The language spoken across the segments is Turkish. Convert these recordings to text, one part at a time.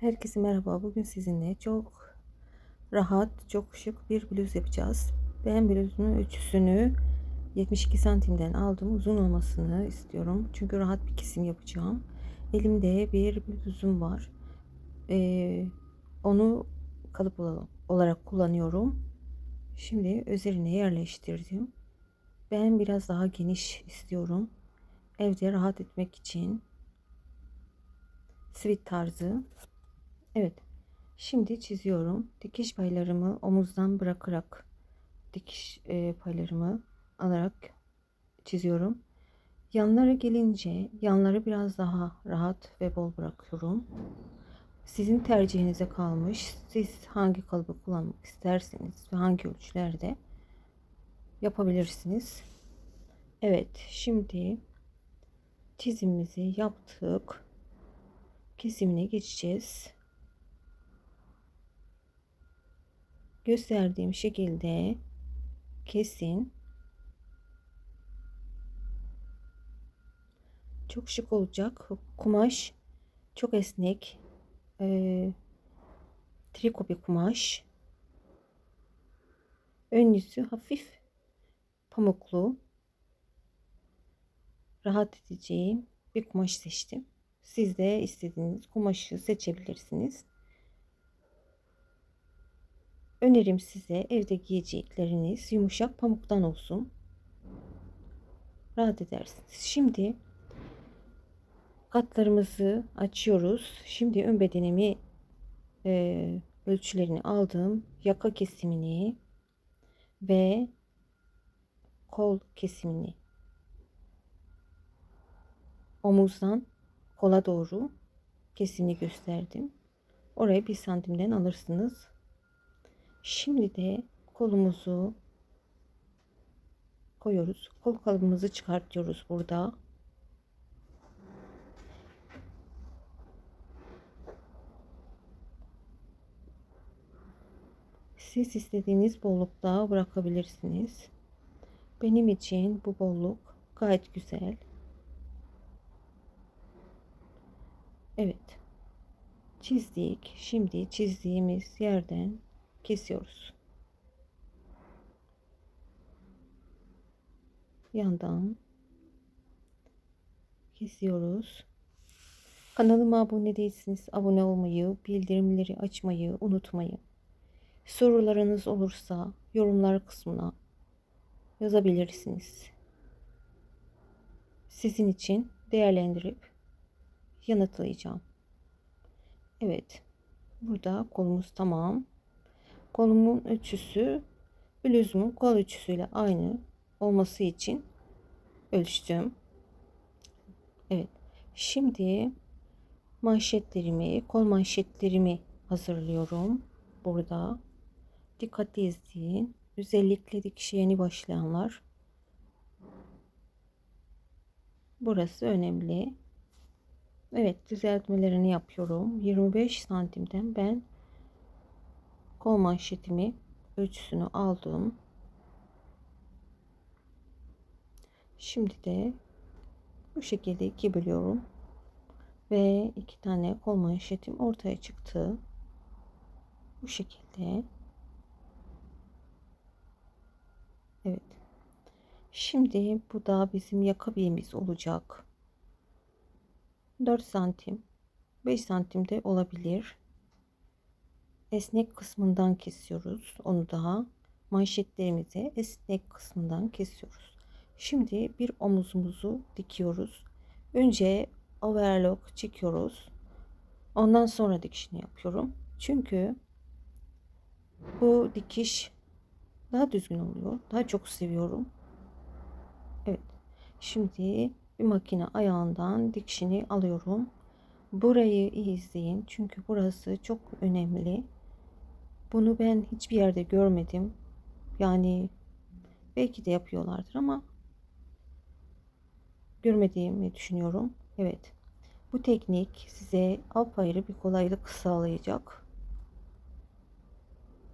Herkese merhaba. Bugün sizinle çok rahat, çok şık bir bluz yapacağız. Ben bluzun ölçüsünü 72 santimden aldım. Uzun olmasını istiyorum. Çünkü rahat bir kesim yapacağım. Elimde bir bluzum var. Ee, onu kalıp olarak kullanıyorum. Şimdi üzerine yerleştirdim. Ben biraz daha geniş istiyorum. Evde rahat etmek için. Sweat tarzı Evet. Şimdi çiziyorum. Dikiş paylarımı omuzdan bırakarak dikiş e, paylarımı alarak çiziyorum. Yanlara gelince yanları biraz daha rahat ve bol bırakıyorum. Sizin tercihinize kalmış. Siz hangi kalıbı kullanmak isterseniz ve hangi ölçülerde yapabilirsiniz. Evet, şimdi çizimimizi yaptık. Kesimine geçeceğiz. Gösterdiğim şekilde kesin. Çok şık olacak. Kumaş çok esnek. Ee, triko bir kumaş. Ön yüzü hafif pamuklu. Rahat edeceğim bir kumaş seçtim. Siz de istediğiniz kumaşı seçebilirsiniz. Önerim size evde giyecekleriniz yumuşak pamuktan olsun. Rahat edersiniz. Şimdi katlarımızı açıyoruz. Şimdi ön bedenimi e, ölçülerini aldım. Yaka kesimini ve kol kesimini omuzdan kola doğru kesimini gösterdim. Oraya bir santimden alırsınız. Şimdi de kolumuzu koyuyoruz. Kol kalıbımızı çıkartıyoruz burada. Siz istediğiniz bollukta bırakabilirsiniz. Benim için bu bolluk gayet güzel. Evet. Çizdik. Şimdi çizdiğimiz yerden kesiyoruz. Yandan kesiyoruz. Kanalıma abone değilsiniz. Abone olmayı, bildirimleri açmayı unutmayın. Sorularınız olursa yorumlar kısmına yazabilirsiniz. Sizin için değerlendirip yanıtlayacağım. Evet. Burada kolumuz tamam. Kolumun ölçüsü bluzumun kol ölçüsüyle aynı olması için ölçtüm. Evet. Şimdi manşetlerimi, kol manşetlerimi hazırlıyorum. Burada dikkatli izleyin. Özellikle dikişe yeni başlayanlar burası önemli. Evet düzeltmelerini yapıyorum. 25 santimden ben kol manşetimi ölçüsünü aldım. Şimdi de bu şekilde iki bölüyorum. Ve iki tane kol manşetim ortaya çıktı. Bu şekilde. Evet. Şimdi bu da bizim yaka biğimiz olacak. 4 santim 5 santim de olabilir esnek kısmından kesiyoruz. Onu daha manşetlerimizi esnek kısmından kesiyoruz. Şimdi bir omuzumuzu dikiyoruz. Önce overlock çekiyoruz. Ondan sonra dikişini yapıyorum. Çünkü bu dikiş daha düzgün oluyor. Daha çok seviyorum. Evet. Şimdi bir makine ayağından dikişini alıyorum. Burayı iyi izleyin. Çünkü burası çok önemli. Bunu ben hiçbir yerde görmedim. Yani belki de yapıyorlardır ama görmediğimi düşünüyorum. Evet. Bu teknik size apayrı bir kolaylık sağlayacak.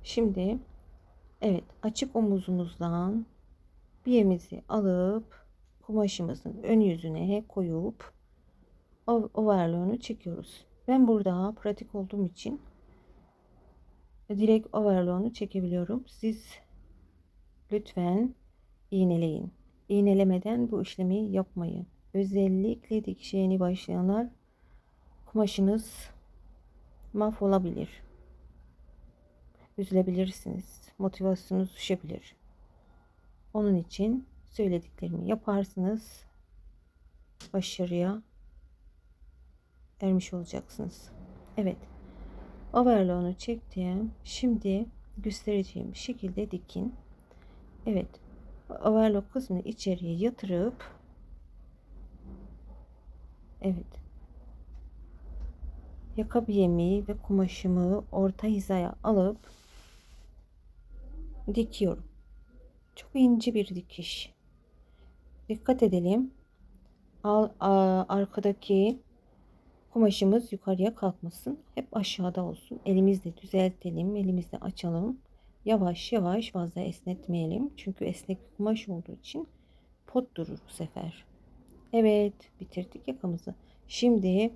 Şimdi evet açık omuzumuzdan biğimizi alıp kumaşımızın ön yüzüne koyup overlock'unu çekiyoruz. Ben burada pratik olduğum için direkt overlock'unu çekebiliyorum. Siz lütfen iğneleyin. İğnelemeden bu işlemi yapmayın. Özellikle dikiş yeni başlayanlar kumaşınız mahvolabilir. Üzülebilirsiniz. Motivasyonunuz düşebilir. Onun için söylediklerimi yaparsınız. Başarıya ermiş olacaksınız. Evet. Overlock'unu çektim. Şimdi göstereceğim şekilde dikin. Evet. Overlock kısmını içeriye yatırıp Evet. Yaka bileğimi ve kumaşımı orta hizaya alıp dikiyorum. Çok ince bir dikiş. Dikkat edelim. Al, a, arkadaki kumaşımız yukarıya kalkmasın. Hep aşağıda olsun. Elimizle düzeltelim. Elimizle açalım. Yavaş yavaş fazla esnetmeyelim. Çünkü esnek kumaş olduğu için pot durur bu sefer. Evet bitirdik yakamızı. Şimdi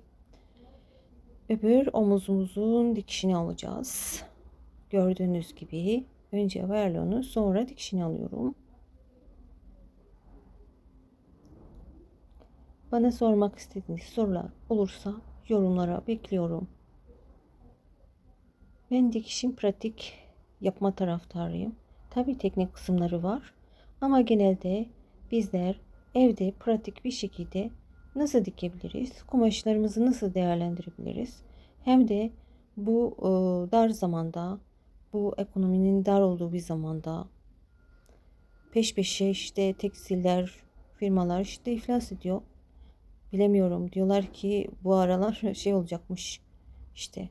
öbür omuzumuzun dikişini alacağız. Gördüğünüz gibi önce verlonu sonra dikişini alıyorum. Bana sormak istediğiniz sorular olursa yorumlara bekliyorum. Ben dikişin pratik yapma taraftarıyım. Tabi teknik kısımları var ama genelde bizler evde pratik bir şekilde nasıl dikebiliriz? Kumaşlarımızı nasıl değerlendirebiliriz? Hem de bu e, dar zamanda, bu ekonominin dar olduğu bir zamanda peş peşe işte tekstiller, firmalar işte iflas ediyor. Bilemiyorum. Diyorlar ki bu aralar şey olacakmış. İşte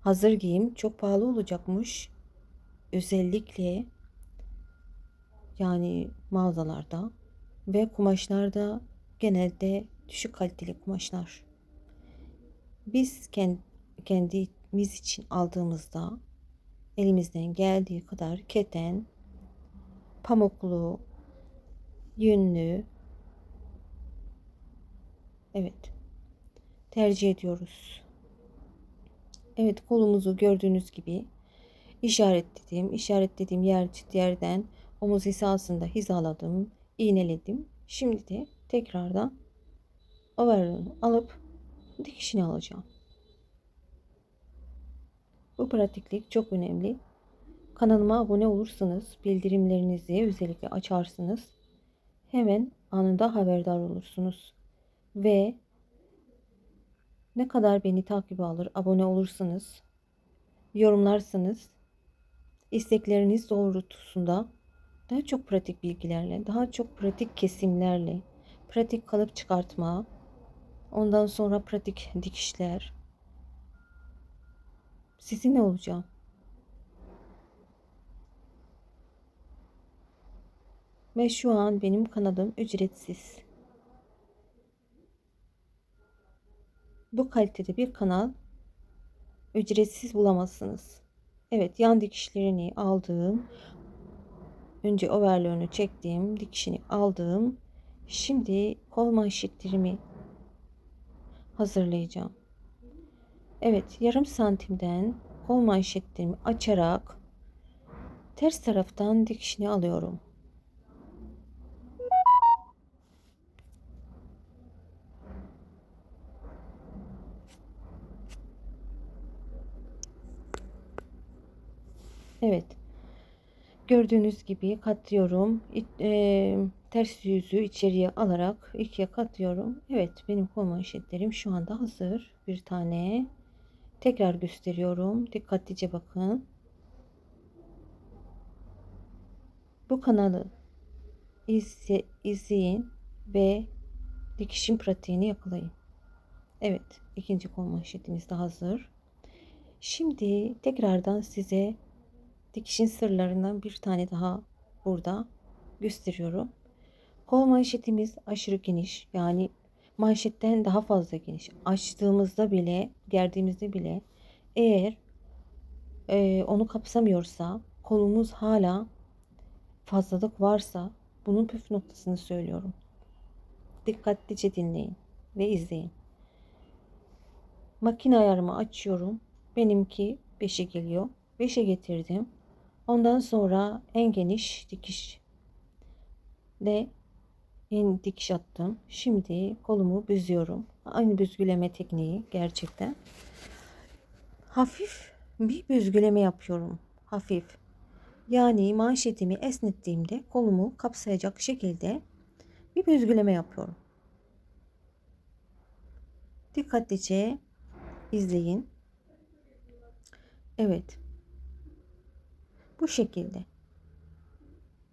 hazır giyim çok pahalı olacakmış. Özellikle yani mağazalarda ve kumaşlarda genelde düşük kaliteli kumaşlar. Biz kendimiz için aldığımızda elimizden geldiği kadar keten, pamuklu, yünlü, evet tercih ediyoruz. Evet kolumuzu gördüğünüz gibi işaretlediğim, işaretlediğim yer yerden omuz hizasında hizaladım iğneledim. Şimdi de tekrardan overlock'unu alıp dikişini alacağım. Bu pratiklik çok önemli. Kanalıma abone olursanız bildirimlerinizi özellikle açarsınız. Hemen anında haberdar olursunuz. Ve ne kadar beni takip alır, abone olursanız, yorumlarsanız, istekleriniz doğrultusunda daha çok pratik bilgilerle, daha çok pratik kesimlerle, pratik kalıp çıkartma, ondan sonra pratik dikişler. Sizinle olacağım. Ve şu an benim kanalım ücretsiz. Bu kalitede bir kanal ücretsiz bulamazsınız. Evet yan dikişlerini aldığım Önce overlock'unu çektim. Dikişini aldım. Şimdi kol manşetlerimi hazırlayacağım. Evet yarım santimden kol manşetlerimi açarak ters taraftan dikişini alıyorum. Evet. Gördüğünüz gibi katlıyorum. E, ters yüzü içeriye alarak ikiye katlıyorum. Evet benim kol manşetlerim şu anda hazır. Bir tane. Tekrar gösteriyorum. Dikkatlice bakın. Bu kanalı izle, izleyin ve dikişin pratiğini yakalayın. Evet ikinci kol manşetimiz de hazır. Şimdi tekrardan size dikişin sırlarından bir tane daha burada gösteriyorum. Kol manşetimiz aşırı geniş. Yani manşetten daha fazla geniş. Açtığımızda bile, gerdiğimizde bile eğer e, onu kapsamıyorsa, kolumuz hala fazlalık varsa bunun püf noktasını söylüyorum. Dikkatlice dinleyin ve izleyin. makine ayarımı açıyorum. Benimki 5'e geliyor. 5'e getirdim. Ondan sonra en geniş dikiş de en dikiş attım. Şimdi kolumu büzüyorum. Aynı büzgüleme tekniği gerçekten. Hafif bir büzgüleme yapıyorum. Hafif. Yani manşetimi esnettiğimde kolumu kapsayacak şekilde bir büzgüleme yapıyorum. Dikkatlice izleyin. Evet. Bu şekilde.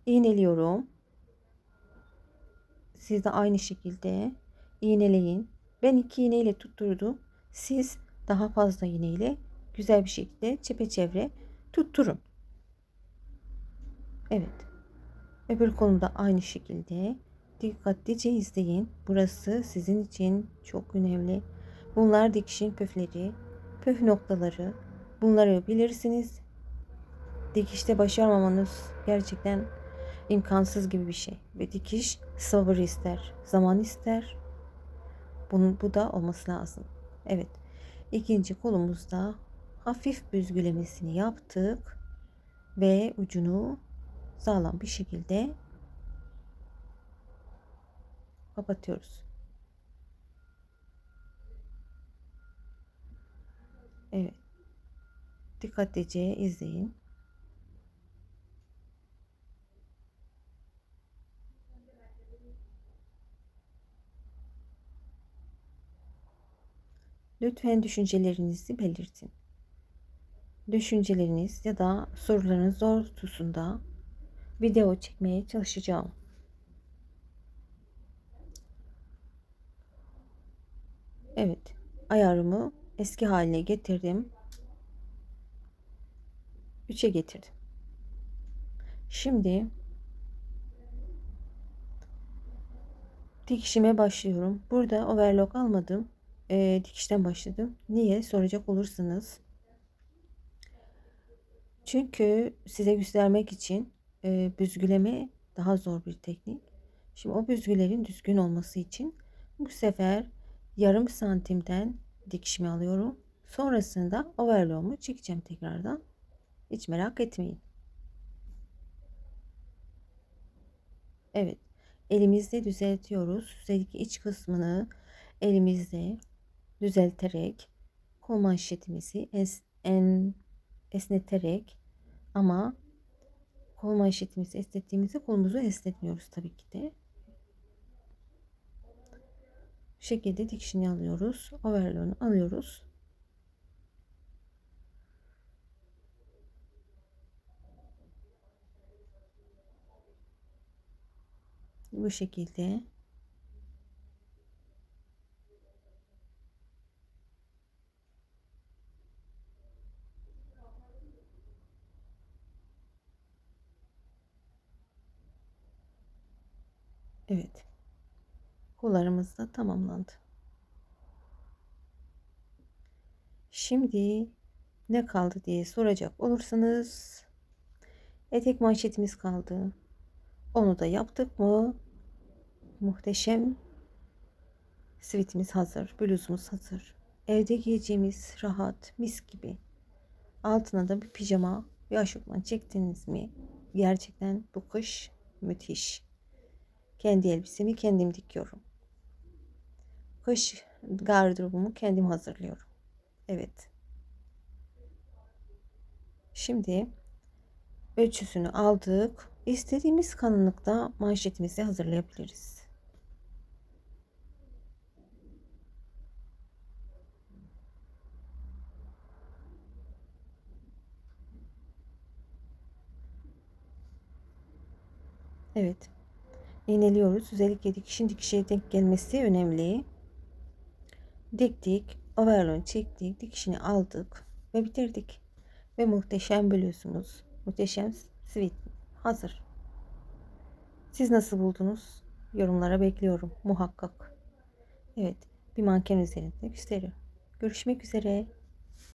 İğneliyorum. Siz de aynı şekilde iğneleyin. Ben iki iğneyle tutturdum. Siz daha fazla iğneyle güzel bir şekilde çepeçevre tutturun. Evet. Öbür kolumda aynı şekilde dikkatlice izleyin. Burası sizin için çok önemli. Bunlar dikişin püfleri, püf noktaları. Bunları bilirsiniz. Dikişte başarmamanız gerçekten imkansız gibi bir şey. Ve dikiş sabır ister, zaman ister. Bunun, bu da olması lazım. Evet. İkinci kolumuzda hafif büzgülemesini yaptık ve ucunu sağlam bir şekilde kapatıyoruz. Evet. Dikkatlice izleyin. Lütfen düşüncelerinizi belirtin. Düşünceleriniz ya da sorularınız doğrultusunda video çekmeye çalışacağım. Evet, ayarımı eski haline getirdim. 3'e getirdim. Şimdi dikişime başlıyorum. Burada overlock almadım. E, dikişten başladım. Niye soracak olursanız. Çünkü size göstermek için e, büzgüleme daha zor bir teknik. Şimdi o büzgülerin düzgün olması için bu sefer yarım santimden dikişimi alıyorum. Sonrasında overlock'umu çekeceğim tekrardan. Hiç merak etmeyin. Evet. Elimizde düzeltiyoruz. Özellikle iç kısmını elimizde düzelterek kol manşetimizi es, en, esneterek ama kol manşetimizi esnettiğimizde kolumuzu esnetmiyoruz tabii ki de. Bu şekilde dikişini alıyoruz. Overlock'unu alıyoruz. Bu şekilde Evet. Kollarımız da tamamlandı. Şimdi ne kaldı diye soracak olursanız etek manşetimiz kaldı. Onu da yaptık mı muhteşem sivitimiz hazır. Bluzumuz hazır. Evde giyeceğimiz rahat mis gibi. Altına da bir pijama bir aşırtman çektiniz mi? Gerçekten bu kış müthiş. Kendi elbisemi kendim dikiyorum. Kış gardırobumu kendim hazırlıyorum. Evet. Şimdi ölçüsünü aldık. İstediğimiz kalınlıkta manşetimizi hazırlayabiliriz. Evet. İğneliyoruz. Özellikle dikişin dikişe denk gelmesi önemli. Diktik. Overlock çektik. Dikişini aldık. Ve bitirdik. Ve muhteşem biliyorsunuz. Muhteşem sweet hazır. Siz nasıl buldunuz? Yorumlara bekliyorum muhakkak. Evet bir manken üzerinde gösteriyorum. Görüşmek üzere.